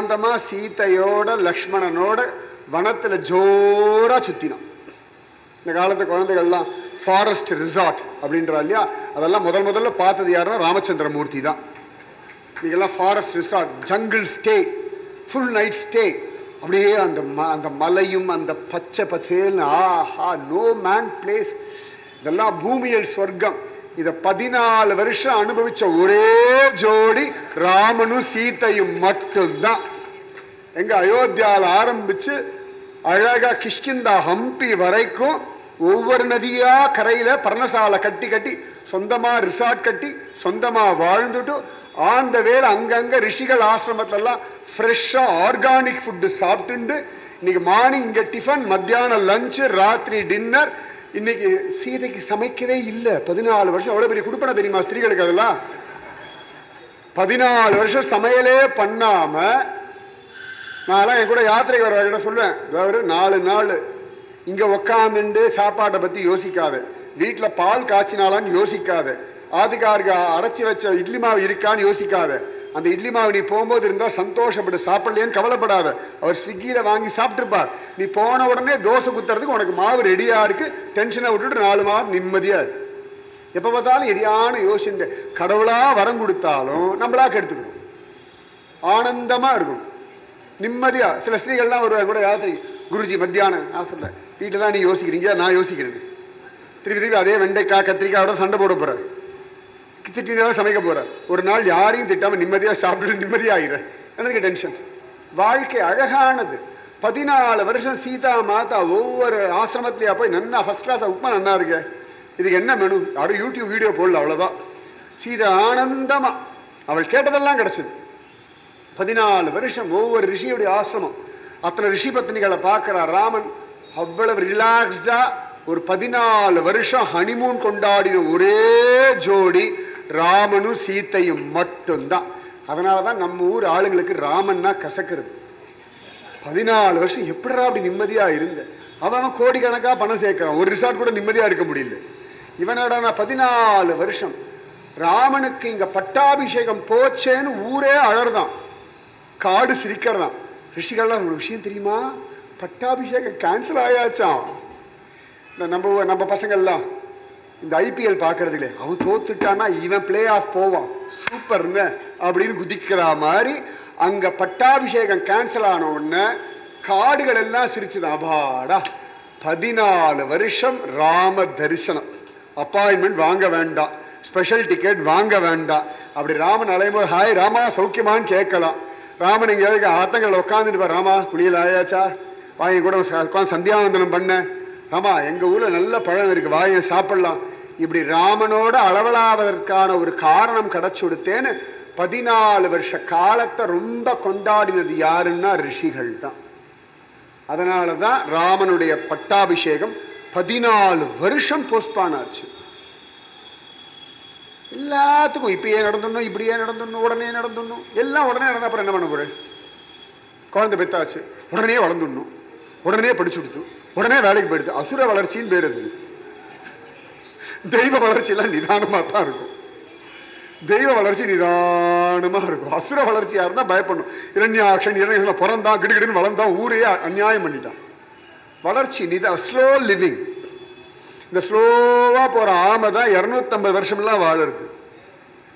ஏகாந்தமாக சீதையோட லக்ஷ்மணனோட வனத்தில் ஜோராக சுற்றினான் இந்த காலத்து குழந்தைகள்லாம் ஃபாரஸ்ட் ரிசார்ட் அப்படின்றா இல்லையா? அதெல்லாம் முதல் முதல்ல பார்த்தது யாருன்னா ராமச்சந்திரமூர்த்தி தான் இதெல்லாம் forest resort jungle stay full night stay அப்படியே அந்த ம அந்த மலையும் அந்த பச்சை பச்சேல்னு ஆஹா நோ மேன் பிளேஸ் இதெல்லாம் பூமியல் சொர்க்கம். இதை பதினாலு வருஷம் அனுபவிச்ச ஒரே ஜோடி ராமனும் சீத்தையும் மட்டும்தான். எங்க அயோத்தியாவில் ஆரம்பிச்சு அழகா கிஷ்கிந்தா ஹம்பி வரைக்கும் ஒவ்வொரு நதியா கரையில பர்ணசாலை கட்டி கட்டி சொந்தமா ரிசார்ட் கட்டி சொந்தமா வாழ்ந்துட்டு ஆந்த வேலை அங்கங்க ரிஷிகள் ஆசிரமத்திலலாம் ஃப்ரெஷ்ஷா ஆர்கானிக் ஃபுட்டு சாப்பிட்டுண்டு இன்னைக்கு மார்னிங் இங்க டிஃபன் மத்தியானம் லஞ்சு ராத்திரி டின்னர் இன்னைக்கு சீதைக்கு சமைக்கவே இல்லை. பதினாலு வருஷம் அவ்வளோ பெரிய குடுப்பன தெரியுமா ஸ்திரீகளுக்கு அதெல்லாம்? பதினாலு வருஷம் சமையலே பண்ணாம நான்லாம் என் கூட யாத்திரைக்கு வர சொல்லுவேன் அதாவது நாலு நாள். இங்கே உக்காந்துண்டு சாப்பாட்டை பற்றி யோசிக்காது. வீட்டில் பால் காய்ச்சினாலான்னு யோசிக்காது. ஆதிகாருக்கு அரைச்சி வச்ச இட்லி மாவு இருக்கான்னு யோசிக்காது. அந்த இட்லி மாவு நீ போகும்போது இருந்தால் சந்தோஷப்பட்டு சாப்பிடலையேன்னு கவலைப்படாத. அவர் ஸ்விக்கியில் வாங்கி சாப்பிட்டுருப்பார். நீ போன உடனே தோசை குத்துறதுக்கு உனக்கு மாவு ரெடியாக இருக்குது டென்ஷனை விட்டுட்டு நாலு மாவு நிம்மதியாக எப்போ பார்த்தாலும் எதையான யோசிந்த கடவுளாக வரம் கொடுத்தாலும் நம்மளாக கெடுத்துக்கணும் ஆனந்தமாக இருக்கணும். நிம்மதியாக சில ஸ்திரீகள்லாம் வருவாங்க கூட யாத்திரை. குருஜி மத்தியானம் நான் சொல்கிறேன் வீட்டில் தான் நீ யோசிக்கிறீங்க? நான் யோசிக்கிறேன். திருப்பி திருப்பி அதே வெண்டைக்காய் கத்திரிக்காயோட சண்டை போட போகிறேன் திட்டினா சமைக்க போகிற ஒரு நாள் யாரையும் திட்டாமல் நிம்மதியா சாப்பிட்டு நிம்மதியாகிற எனக்கு டென்ஷன் வாழ்க்கை அழகானது. பதினாலு வருஷம் சீதா மாதா ஒவ்வொரு ஆசிரமத்திலேயா போய் நன்னா ஃபர்ஸ்ட் கிளாஸாக உப்புமா நல்லா இருக்கு. இதுக்கு என்ன மெனு யாரும் யூடியூப் வீடியோ போடல அவ்வளோதான் சீதா ஆனந்தமா. அவள் கேட்டதெல்லாம் கிடச்சிது. பதினாலு வருஷம் ஒவ்வொரு ரிஷியுடைய ஆசிரமம். அத்தனை ரிஷி பத்னிகளை பார்க்குறா ராமன். அவ்வளவு ரிலாக்ஸ்டா ஒரு பதினாலு வருஷம் ஹனிமூன் கொண்டாடின ஒரே ஜோடி. ராமனும் சீத்தையும் மட்டும்தான். அதனால தான் நம்ம ஊர் ஆளுங்களுக்கு ராமன்னா கசக்கிறது. பதினாலு வருஷம் எப்படிடா அப்படி நிம்மதியாக இருந்த? அவன் அவன் பணம் சேர்க்கிறான். ஒரு ரிசார்ட் கூட நிம்மதியாக இருக்க முடியல. இவனோட நான் பதினாலு வருஷம். ராமனுக்கு இங்கே பட்டாபிஷேகம் போச்சேன்னு ஊரே அழறதான். காடு சிரிக்கிறதான். ரிஷிகள்லாம் ஒரு விஷயம் தெரியுமா? பட்டாபிஷேகம் கேன்சல் ஆயாச்சாம். இந்த நம்ம நம்ம பசங்கள்லாம். இந்த ஐபிஎல் பார்க்கறதுல அவன் தோத்துட்டான்னா இவன் பிளே ஆஃப் போவான். சூப்பர்னு அப்படின்னு குதிக்கிற மாதிரி அங்கே பட்டாபிஷேகம் கேன்சல் ஆன உடனே காடுகள் எல்லாம் சிரிச்சுதான் அபாடா. பதினாலு வருஷம் ராம தரிசனம். அப்பாயின்மெண்ட் வாங்க வேண்டாம். ஸ்பெஷல் டிக்கெட் வாங்க வேண்டாம். அப்படி ராமன் அலையும்போது ஹாய் ராமா சௌக்கியமான்னு கேட்கலாம். ராமன் எங்கேயாவது ஆத்தங்களில் உட்காந்துட்டு பாரு ராமா குளியல் ஆயாச்சா? வாங்கி கூட உட்காந்து சந்தியாவந்தனம் பண்ணேன் ஆமா எங்கள் ஊரில் நல்ல பழம் இருக்குது வாயை சாப்பிடலாம். இப்படி ராமனோட அளவலாவதற்கான ஒரு காரணம் கிடைச்சு கொடுத்தேன்னு பதினாலு வருஷ காலத்தை ரொம்ப கொண்டாடினது யாருன்னா ரிஷிகள் தான். அதனால தான் ராமனுடைய பட்டாபிஷேகம் பதினாலு வருஷம் போஸ்ட்பான் ஆச்சு. எல்லாத்துக்கும் இப்படியே நடந்துடணும் இப்படியே நடந்துடணும் உடனே நடந்துடணும். எல்லாம் உடனே நடந்தா அப்புறம் என்ன பண்ண போறேன் குழந்தை பெத்தாச்சு. உடனே வளர்ந்துடணும். உடனே படிச்சு கொடுத்து. உடனே வேலைக்கு போயிடுது அசுர வளர்ச்சின்னு பேர் அது. தெய்வ வளர்ச்சியெல்லாம் நிதானமாக தான் இருக்கும். தெய்வ வளர்ச்சி நிதானமாக இருக்கும். அசுர வளர்ச்சியாக இருந்தால் பயப்படணும். இரண்யாக்ஷன் இரண்ய பிறந்தான் கிடுகிடுன்னு வளர்ந்தான் ஊரே அநியாயம் பண்ணிட்டான். வளர்ச்சி நிதா ஸ்லோ லிவிங் இந்த ஸ்லோவாக போகிற ஆமை தான் இரநூத்தம்பது வருஷம்லாம் வாழறது.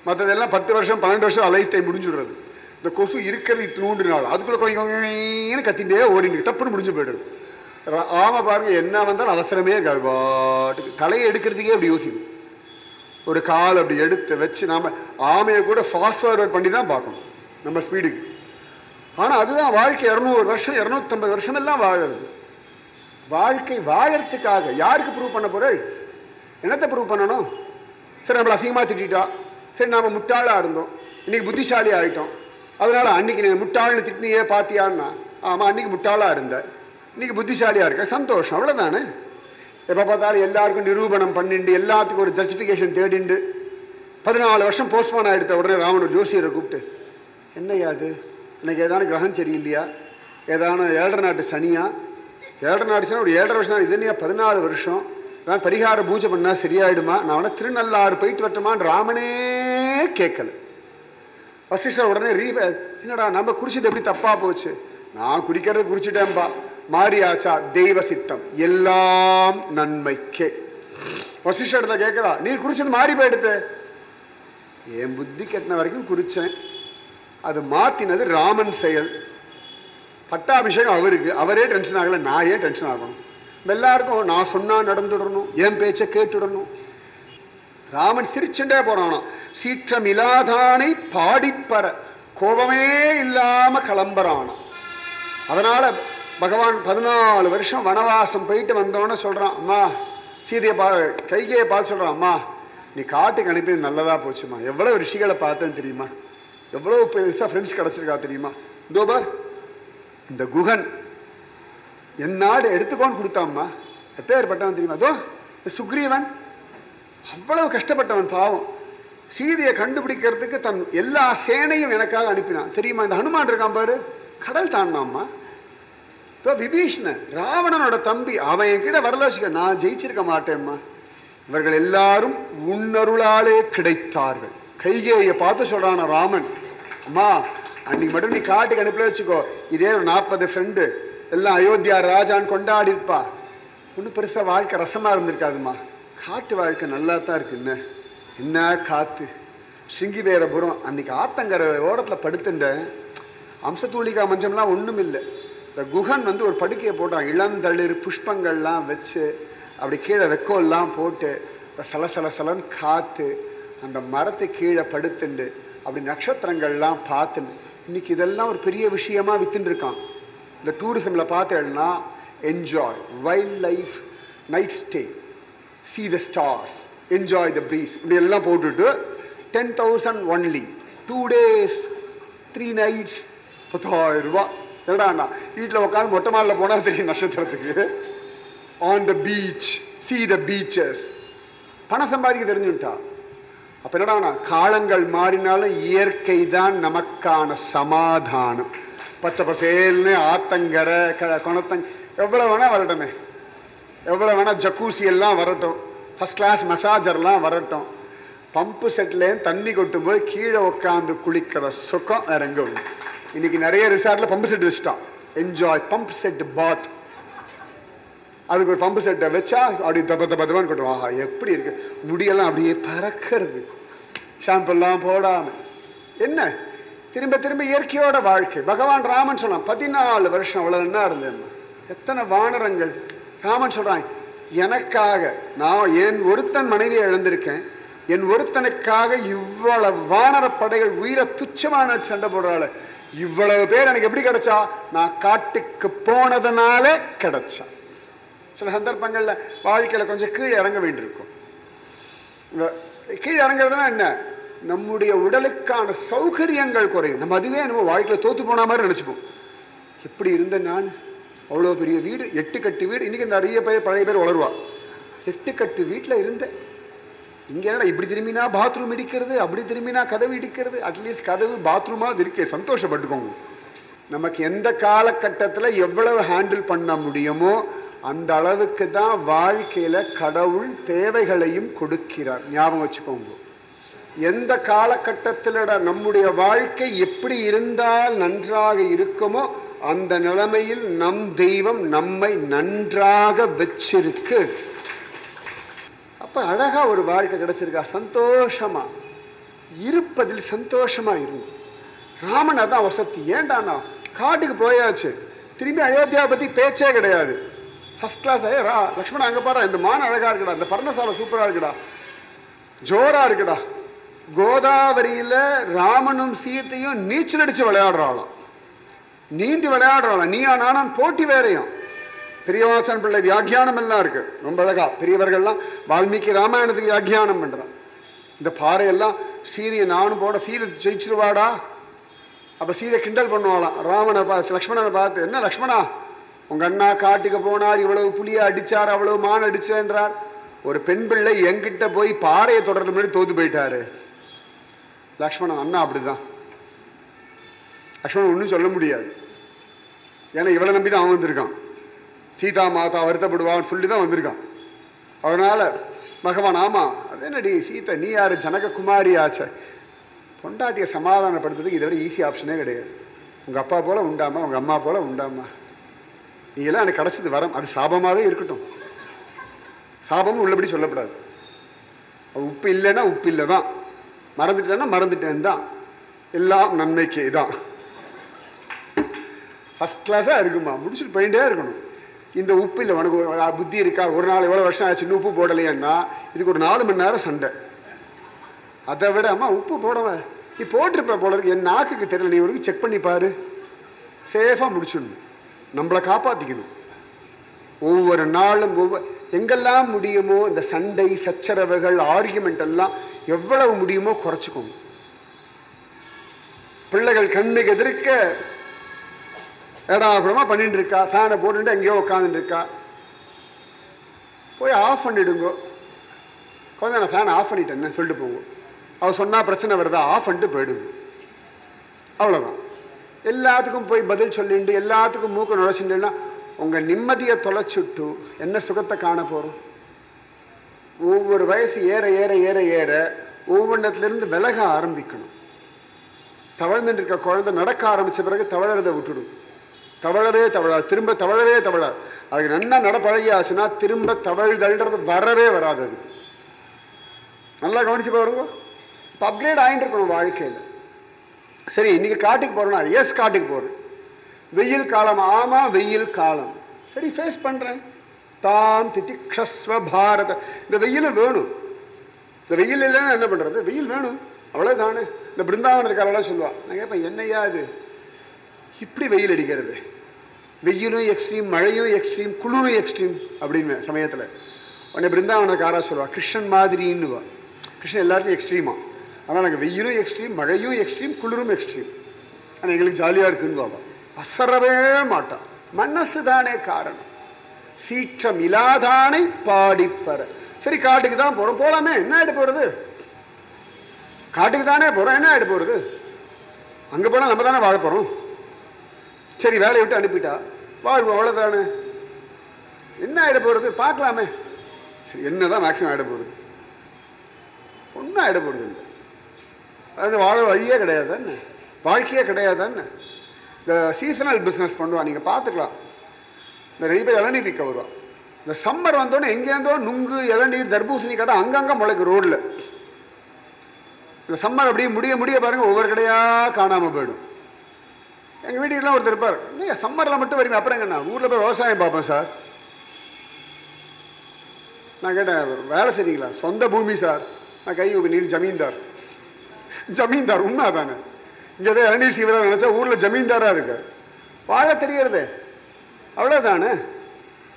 மற்றதெல்லாம் பத்து வருஷம் பன்னெண்டு வருஷம் லைஃப் டைம் முடிஞ்சுடுறது. இந்த கொசு இருக்கிறது இத்தினூண்டு நாள் அதுக்குள்ளே கொஞ்சம் கத்திட்டே ஓடிட்டு டப்புன்னு முடிஞ்சு போயிடுது ஆமை பாருங்க என்ன வந்தாலும் அவசரமே இருக்காது. பாட்டுக்கு தலையை எடுக்கிறதுக்கே அப்படி யோசிக்கும். ஒரு கால் அப்படி எடுத்து வச்சு நாம் ஆமையை கூட ஃபாஸ்ட் ஃபார்வர்ட் பண்ணி தான் பார்க்கணும் நம்ம ஸ்பீடுக்கு ஆனால் அதுதான் வாழ்க்கை இரநூறு வருஷம் இரநூத்தம்பது வருஷம் எல்லாம் வாழறது. வாழ்க்கை வாழறதுக்காக யாருக்கு ப்ரூவ் பண்ண போகிறேள் என்னத்தை ப்ரூவ் பண்ணணும்? சரி நம்மளை அசிங்கமாக திட்டா சரி நாம் முட்டாளாக இருந்தோம். இன்றைக்கி புத்திசாலி ஆகிட்டோம் அதனால் அன்னைக்கு நீ முட்டாள்னு திட்டினியே பார்த்தியான்னா ஆமாம் அன்றைக்கி முட்டாளாக இருந்தேன் இன்றைக்கி புத்திசாலியாக இருக்க சந்தோஷம் அவ்வளோதானே எப்போ பார்த்தாலும் எல்லாருக்கும் நிரூபணம் பண்ணிண்டு எல்லாத்துக்கும் ஒரு ஜஸ்டிஃபிகேஷன் தேடிண்டு பதினாலு வருஷம் போஸ்ட்போன் ஆகிடுத்த உடனே ராமன் ஜோசியரை கூப்பிட்டு என்னய்யா அது எனக்கு ஏதான கிரகம் சரியில்லையா? ஏதான ஏழரை நாட்டு சனியா? ஏழரை நாட்டுனா ஒரு ஏழரை வருஷம் தான் இது இல்லையா பதினாலு வருஷம்? அதான் பரிகார பூஜை பண்ணால் சரியாயிடுமா? நான் வேணா திருநள்ளாறு போயிட்டு வரட்டுமான்னு ராமனே கேட்கல. வசிஷ்டர் உடனே ரீ என்னடா நம்ம குடிச்சது எப்படி தப்பாக போச்சு? நான் குடிக்கிறத குடிச்சிட்டேன்பா. மாறியாச்சா தெய்வ சித்தம் எல்லாம் நன்மைக்கே. வசிஷ்டத்தை கேட்கறா நீ குடிச்சது மாறி போயிடுத்து. என் புத்தி கெட்டின வரைக்கும் குறிச்சேன் அது மாத்தினது ராமன் செயல். பட்டாபிஷேகம் அவருக்கு. அவரே டென்ஷன் ஆகல நான் ஏன் டென்ஷன் ஆகணும்? எல்லாருக்கும் நான் சொன்னா நடந்துடணும் என் பேச்சை கேட்டுடணும். ராமன் சிரிச்சுட்டே போறானா. சீற்றம் இல்லாதானை பாடிப்பற. கோபமே இல்லாம கிளம்புறானாம் அதனால பகவான் பதினாலு வருஷம் வனவாசம் போயிட்டு வந்தோன்னு சொல்கிறான் அம்மா சீதையை பா கைகையை பார்த்து சொல்கிறான் அம்மா நீ காட்டுக்கு அனுப்பி நல்லதாக போச்சுமா? எவ்வளோ ரிஷிகளை பார்த்தேன்னு தெரியுமா? எவ்வளோ பெருசாக ஃப்ரெண்ட்ஸ் கிடச்சிருக்கா தெரியுமா? இதோ பார் இந்த குகன் என் நாடு எடுத்துக்கோன்னு கொடுத்தாம்மா. எப்பேற்பட்டவன் தெரியுமா? அதோ இந்த சுக்ரீவன். அவ்வளவு கஷ்டப்பட்டவன் பாவம். சீதையை கண்டுபிடிக்கிறதுக்கு தன் எல்லா சேனையும் எனக்காக அனுப்பினான். தெரியுமா? இந்த ஹனுமான் இருக்கான் பாரு. கடல் தாண்டினாம்மா இப்போ விபீஷ்ணன் ராவணனோட தம்பி அவன் என்கிட்ட வரலாச்சுக்க நான் ஜெயிச்சிருக்க மாட்டேம்மா. இவர்கள் எல்லாரும் உன்னருளாலே கிடைத்தார்கள். கைகேயை பார்த்து சொல்றான ராமன் அம்மா அன்னைக்கு மட்டும் நீ காட்டுக்கு அனுப்பல வச்சுக்கோ. இதே ஒரு நாற்பது ஃப்ரெண்டு எல்லாம் அயோத்தியா ராஜான்னு கொண்டாடி இருப்பா. ஒன்றும் பெருசாக வாழ்க்கை ரசமாக இருந்திருக்காதுமா காட்டு வாழ்க்கை நல்லா தான் இருக்கு. என்ன? என்ன காத்து? ஸ்ருங்கிவேரபுரம் அன்னைக்கு ஆத்தங்கரை ஓரத்தில் படுத்துட்டேன். அம்சத்தூளிகா மஞ்சம்லாம் ஒன்றும் இல்லை இந்த குகன் வந்து ஒரு படுக்கையை போட்டான் இளந்தளிர் புஷ்பங்கள்லாம் வச்சு அப்படி கீழே வெக்கோல்லாம் போட்டு இந்த சல சல காற்று அந்த மரத்தை கீழே படுத்துண்டு அப்படி நட்சத்திரங்கள்லாம் பார்த்துன்னு இன்னைக்கு இதெல்லாம் ஒரு பெரிய விஷயமா வித்துன்னு இந்த டூரிசமில் பார்த்தேன்னா enjoy wildlife night stay see the stars enjoy the breeze இப்படி எல்லாம் போட்டுட்டு ten thousand only two days three nights பத்தாயிரம் ரூபா என்னடாண்ணா வீட்டில் உட்காந்து மொட்டை மாலில் போனால் தெரியும் நட்சத்திரத்துக்கு. On the beach see the beaches பணம் சம்பாதிக்க தெரிஞ்சுட்டா அப்போ என்னடாண்ணா காலங்கள் மாறினாலும் இயற்கை தான் நமக்கான சமாதானம். பச்சை பசேல்னு ஆத்தங்கரை க குணத்தங் எவ்வளோ வேணால் வரட்டுமே. எவ்வளோ வேணால் ஜக்கூசி எல்லாம் வரட்டும். ஃபஸ்ட் கிளாஸ் மசாஜர்லாம் வரட்டும். பம்பு செட்லேயும் தண்ணி கொட்டும் போது கீழே உட்காந்து குளிக்கிற சுகம் வேற எங்கே உண்டு இன்னைக்கு நிறைய ரிசார்ட்டில் பம்பு செட் வச்சுட்டான். என்ஜாய் பம்ப் செட் பாத் அதுக்கு ஒரு பம்பு செட்டை வச்சா அப்படி தப்ப தப்ப தப்பான்னு கொட்டும் ஆஹா எப்படி இருக்கு? முடியெல்லாம் அப்படியே பறக்கிறது. ஷாம்பெல்லாம் போடாம. என்ன? திரும்ப திரும்ப இயற்கையோட வாழ்க்கை. பகவான் ராமன் சொன்னான் பதினாலு வருஷம் அவ்வளவு என்ன இருந்தேன்? எத்தனை வானரங்கள்? ராமன் சொல்றான் எனக்காக நான் என் ஒருத்தன் மனைவியை இழந்திருக்கேன்? என் ஒருத்தனுக்காக இவ்வளவு வானர படைகள் உயிரை துச்சமான சண்டை போடுறாள். இவ்வளவு பேர் எனக்கு எப்படி கிடைச்சா? நான் காட்டுக்கு போனதுனால கிடைச்சா. சில சந்தர்ப்பங்கள்ல வாழ்க்கையில கொஞ்சம் கீழே இறங்க வேண்டியிருக்கும். கீழே இறங்குறதுனா என்ன? நம்முடைய உடலுக்கான சௌகரியங்கள் குறையும். நம்ம அதுவே நம்ம வாழ்க்கையில தோத்து போன மாதிரி நினைச்சுப்போம். எப்படி இருந்த நான்? அவ்வளோ பெரிய வீடு எட்டு கட்டு வீடு. இன்னைக்கு நிறைய பேர் பழைய பேர் வளருவா. எட்டு கட்டு வீட்டில் இருந்தேன். இங்கே என்னடா இப்படி திரும்பினா பாத்ரூம் இடிக்கிறது அப்படி திரும்பினா கதவு இடிக்கிறது? அட்லீஸ்ட் கதவு பாத்ரூமாவது இருக்கே சந்தோஷப்பட்டுக்கோங்க. நமக்கு எந்த காலகட்டத்தில் எவ்வளவு ஹேண்டில் பண்ண முடியுமோ அந்த அளவுக்கு தான் வாழ்க்கையில் கடவுள் தேவைகளையும் கொடுக்கிறார். ஞாபகம் வச்சுக்கோங்க. எந்த காலகட்டத்தில் நம்முடைய வாழ்க்கை எப்படி இருந்தால் நன்றாக இருக்குமோ அந்த நிலைமையில் நம் தெய்வம் நம்மை நன்றாக வச்சிருக்கு. அப்போ அழகாக ஒரு வாழ்க்கை கிடச்சிருக்கா? சந்தோஷமாக இருப்பதில் சந்தோஷமாக இருங்க ராமன் அதான் வசதி. ஏண்டானா? காட்டுக்கு போயாச்சு. திரும்பி அயோத்தியா பற்றி பேச்சே கிடையாது. ஃபஸ்ட் கிளாஸ் ரா லக்ஷ்மணா அங்கே பாரு இந்த மான அழகாக இருக்குடா இந்த பர்ணசாலை சூப்பராக இருக்குடா. ஜோராக இருக்குடா. கோதாவரியில் ராமனும் சீத்தையும் நீச்சல் அடித்து விளையாடுறாளாம். நீந்தி விளையாடுறாளாம். நீயா நானும் போட்டி வேறையும். பெரியவாசன் பிள்ளை வியாக்கியானம் எல்லாம் இருக்கு. ரொம்ப அழகா. பெரியவர்கள்லாம் வால்மீகி ராமாயணத்துக்கு வியாக்கியானம் பண்றான். இந்த பாறையெல்லாம் சீதையை நானும் போட சீதை ஜெயிச்சிருவாடா? அப்ப சீதை கிண்டல் பண்ணுவாளாம். ராமனை பார்த்து லக்ஷ்மணனை பார்த்து என்ன லக்ஷ்மணா? உங்க அண்ணா காட்டுக்கு போனார் இவ்வளவு புளிய அடிச்சார் அவ்வளவு மான் அடிச்சேன்றார். ஒரு பெண் பிள்ளை எங்கிட்ட போய் பாறையை தொடர்றது முன்னாடி தோத்து போயிட்டாரு. லக்ஷ்மணன் அண்ணா அப்படிதான். லக்ஷ்மணன் ஒன்றும் சொல்ல முடியாது. ஏன்னா இவளை நம்பி தான் அவன் வந்திருக்கான். சீதா மாதா வருத்தப்படுவான்னு சொல்லி தான் வந்திருக்கான். அதனால் பகவான் ஆமாம் அதே நடி சீதா நீ யார்? ஜனக ஆச்ச பொண்டாட்டியை சமாதானப்படுத்துறதுக்கு இதை விட ஈஸி ஆப்ஷனே கிடையாது. உங்கள் அப்பா போல் உண்டாமா உங்கள் அம்மா போல் உண்டாமா? நீ எல்லாம் எனக்கு கிடச்சது வரம். அது சாபமாகவே இருக்கட்டும். சாபமும் உள்ளபடி சொல்லப்படாது. உப்பு இல்லைன்னா உப்பு இல்லை தான். மறந்துட்டேன்னா மறந்துட்டேன் தான். எல்லாம் நன்மைக்கே தான். ஃபஸ்ட் கிளாஸாக இருக்குமா? முடிச்சுட்டு போயிட்டே இருக்கணும். இந்த உப்பு இல்லை உனக்கு புத்தி இருக்கா? ஒரு நாள் எவ்வளோ வருஷம் ஆச்சு? இன்னும் உப்பு போடலையேன்னா இதுக்கு ஒரு நாலு மணி நேரம் சண்டை. அதை விட அம்மா உப்பு போடவன் நீ போட்டிருப்ப போல இருக்கு. என் நாக்குக்கு தெரியல. நீ ஒரு செக் பண்ணி பாரு. சேஃபாக முடிச்சிடணும். நம்மளை காப்பாற்றிக்கணும் ஒவ்வொரு நாளும் ஒவ்வொரு எங்கெல்லாம் முடியுமோ இந்த சண்டை சச்சரவுகள் ஆர்கியுமெண்ட் எல்லாம் எவ்வளவு முடியுமோ குறைச்சிக்கோங்க. பிள்ளைகள் கண்ணுக்கு எதிர்க்க ஏடாபுரமாக பண்ணிட்டு இருக்கா ஃபேனை போட்டுட்டு எங்கேயோ உட்காந்துட்டு இருக்கா போய் ஆஃப் பண்ணிவிடுங்கோ குழந்தை நான் ஃபேனை ஆஃப் பண்ணிட்டேன்னு சொல்லிட்டு போங்க. அவள் சொன்னால் பிரச்சனை வருதா ஆஃப் பண்ணிட்டு போயிடுங்க. அவ்வளோதான் எல்லாத்துக்கும் போய் பதில் சொல்லிட்டு எல்லாத்துக்கும் மூக்க நுழைச்சுட்டுன்னா உங்கள் நிம்மதியை தொலைச்சுட்டு என்ன சுகத்தை காண போகிறோம் ஒவ்வொரு வயசு ஏற ஏற ஏற ஏற ஒவ்வொன்றத்துலேருந்து விலக ஆரம்பிக்கணும். தவழ்ந்துட்டு இருக்க குழந்தை நடக்க ஆரம்பித்த பிறகு தவழறதை விட்டுடும். தவழவே தவழாது திரும்ப தவழவே தவழாது அதுக்கு நல்லா நடப்பழகியாச்சுன்னா திரும்ப தவழ்தல்ன்றது வரவே வராது அது. நல்லா கவனிச்சு பாருங்க. இப்போ அப்கிரேட் ஆகிட்டு இருக்கணும் வாழ்க்கையில். சரி இன்னைக்கு காட்டுக்கு போகிறோம்னா எஸ் காட்டுக்கு போகிறேன் வெயில் காலம் ஆமாம் வெயில் காலம். சரி ஃபேஸ் பண்ணுறேன் தாம் திதிக்ஷஸ்வ பாரத. இந்த வெயிலும் வேணும். இந்த வெயில் இல்லைன்னா என்ன பண்ணுறது வெயில் வேணும். அவ்வளோதானே இந்த பிருந்தாவனத்துக்காரெல்லாம் சொல்லுவாள் நான் கேட்பேன் என்னையா இது? இப்படி வெயில் அடிக்கிறது. வெயிலும் எக்ஸ்ட்ரீம் மழையும் எக்ஸ்ட்ரீம் குளிரும் எக்ஸ்ட்ரீம் அப்படின்னு சமயத்தில். உடனே பிருந்தாவனக்காரா சொல்லுவா கிருஷ்ணன் மாதிரின்னுவா கிருஷ்ணன் எல்லாத்தையும் எக்ஸ்ட்ரீமா ஆனால் நாங்கள் வெயிலும் எக்ஸ்ட்ரீம் மழையும் எக்ஸ்ட்ரீம் குளிரும் எக்ஸ்ட்ரீம் ஆனால் எங்களுக்கு ஜாலியாக இருக்குன்னு பாப்பா அசரவே மாட்டான் மனசு தானே காரணம். சீற்றம் இல்லாதானை பாடிப்பற. சரி காட்டுக்கு தான் போகிறோம் போகலாமே என்ன ஆகிட்டு போகிறது காட்டுக்கு தானே போகிறோம் என்ன ஆகிட்டு போகிறது அங்கே போனால் நம்ம தானே வாழ போகிறோம் சரி வேலையை விட்டு அனுப்பிட்டா? வாழ்வோம் அவ்வளோதானே என்ன ஆகிட போகிறது பார்க்கலாமே. சரி என்ன தான் மேக்ஸிமம் ஆகிட போகிறது ஒன்றும் ஆகிட போகிறது இல்லை. அது வாழ வழியே கிடையாது தானே? வாழ்க்கையே கிடையாது தானே? இந்த சீசனல் பிஸ்னஸ் பண்ணுவா நீங்கள் பார்த்துக்கலாம். இந்த ரெண்டு பேர் இளநீர் விற்க இந்த சம்மர் வந்தோடனே எங்கேருந்தோ நுங்கு இளநீர் தர்பூசணி கடை அங்கங்கே முளைக்கும் ரோட்டில் இந்த சம்மர் அப்படியே முடிய முடிய பாருங்கள் ஒவ்வொரு கடையாக காணாமல் போயிடும். எங்கள் வீட்டுக்கெல்லாம் ஒருத்தர் இருப்பார். இல்லையா? சம்மரில் மட்டும் வரீங்க அப்புறம் எங்கண்ணா ஊரில் போய் விவசாயம் பார்ப்பேன் சார். நான் கேட்டேன் வேலை செய்றீங்களா? சொந்த பூமி சார். நான் கை ஊக்கு நீர் ஜமீன்தார். ஜமீன்தார் உண்மை தானே? இங்கே ஏதோ இளநீர் சீவராக நினச்சா ஊரில் ஜமீன்தாராக இருக்கு? வாழ தெரியறதே. அவ்வளோதானே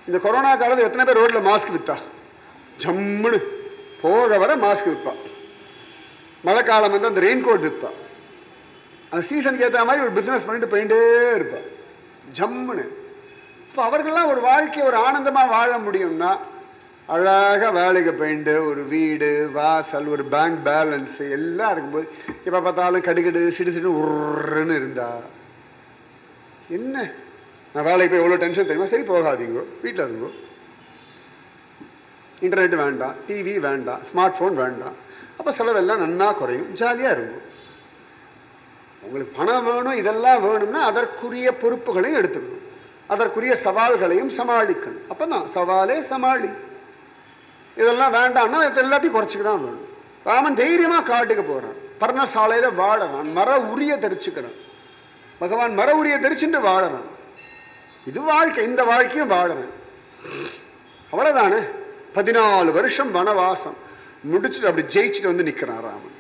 இந்த கொரோனா காலத்தில் எத்தனை பேர் ரோட்டில் மாஸ்க் விற்றா ஜம்முன்னு. போக வர மாஸ்க் விற்பான் மழை காலம் வந்து அந்த ரெயின் கோட் விற்பா அந்த சீசனுக்கு ஏற்ற மாதிரி ஒரு பிஸ்னஸ் பண்ணிட்டு போயிட்டே இருப்பாள் ஜம்முன்னு. இப்போ அவர்கள்லாம் ஒரு வாழ்க்கையை ஒரு ஆனந்தமாக வாழ முடியும்னா அழகாக வேலைக்கு போயிட்டு ஒரு வீடு வாசல் ஒரு பேங்க் பேலன்ஸு எல்லாம் இருக்கும்போது எப்போ பார்த்தாலும் கடுகடு சிடு சிடு உருன்னு இருந்தா என்ன? நான் வேலைக்கு போய் எவ்வளோ டென்ஷன் தெரியுமா? சரி போகாதீங்க. வீட்டில் இருங்கோ. இன்டர்நெட் வேண்டாம் டிவி வேண்டாம் ஸ்மார்ட் ஃபோன் வேண்டாம். அப்போ செலவெல்லாம் நன்னா குறையும். ஜாலியாக இருக்கும் உங்களுக்கு பணம் வேணும் இதெல்லாம் வேணும்னா அதற்குரிய பொறுப்புகளையும் எடுத்துக்கணும். அதற்குரிய சவால்களையும் சமாளிக்கணும். அப்போ தான் சவாலே சமாளி. இதெல்லாம் வேண்டாம்னா இது எல்லாத்தையும் குறைச்சிக்க தான் வேணும். ராமன் தைரியமாக காட்டுக்கு போகிறான் பர்ணசாலையில் வாழறான். மர உரிய தெரிச்சுக்கிறான். பகவான் மர உரிய தெரிச்சுட்டு வாழறான். இது வாழ்க்கை இந்த வாழ்க்கையும் வாழறேன். அவ்வளோதானே பதினாலு வருஷம் வனவாசம். முடிச்சுட்டு அப்படி ஜெயிச்சுட்டு வந்து நிற்கிறான் ராமன்.